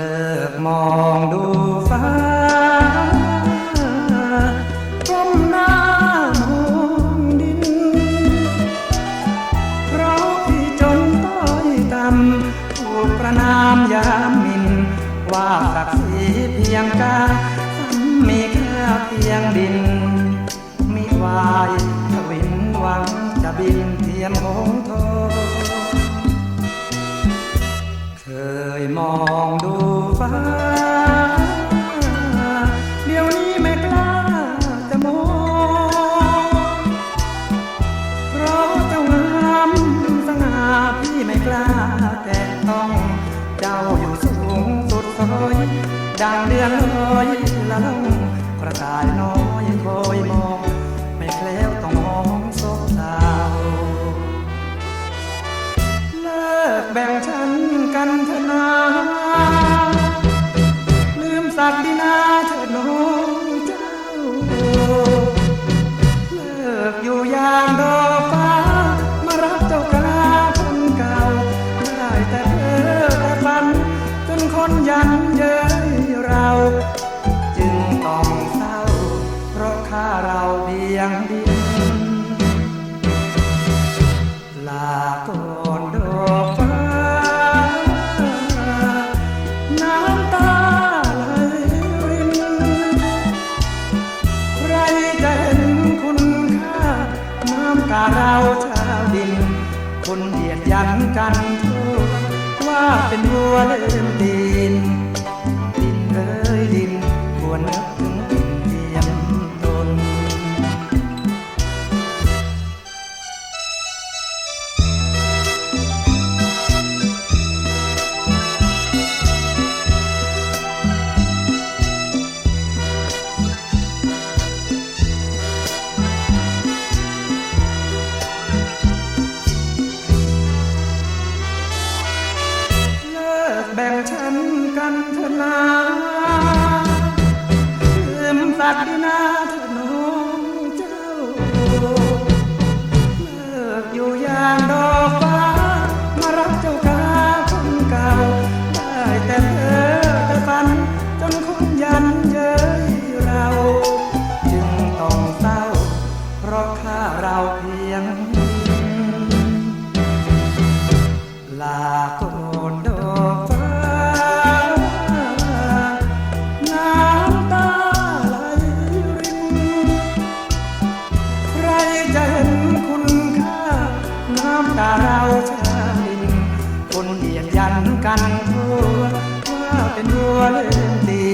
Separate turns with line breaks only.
เลิกมองดูฟ้าก้มหน้ามองดิน เพราะพี่จนต้อยต่ำถูกประนามยามมิน ว่าศักดิ์ศรีเพียงกามีแค่เพียงดิน มีวายทวินหวังจะบินเทียมหงทอง thời mòn กล้าแต่ต้องเจ้าอยู่สูงสุดซอย ดังเดือนลอยละล่องกระต่ายน้อยคอยมอง ไม่แคล้วต้องมองโซเศร้าเลิกแบ่งฉันกันเถอะนาลืมศักดินาเถิดน้อ ตาเราชาวดิน คนเหยียดยันกันโทษว่าเป็นวัวเล่อน แบ่งฉันกันเถอะนาลืมสัตว์ดินา ตาเราชาวคนเดียดยันกันทั่วว่าเป็นตัวเลื่นตี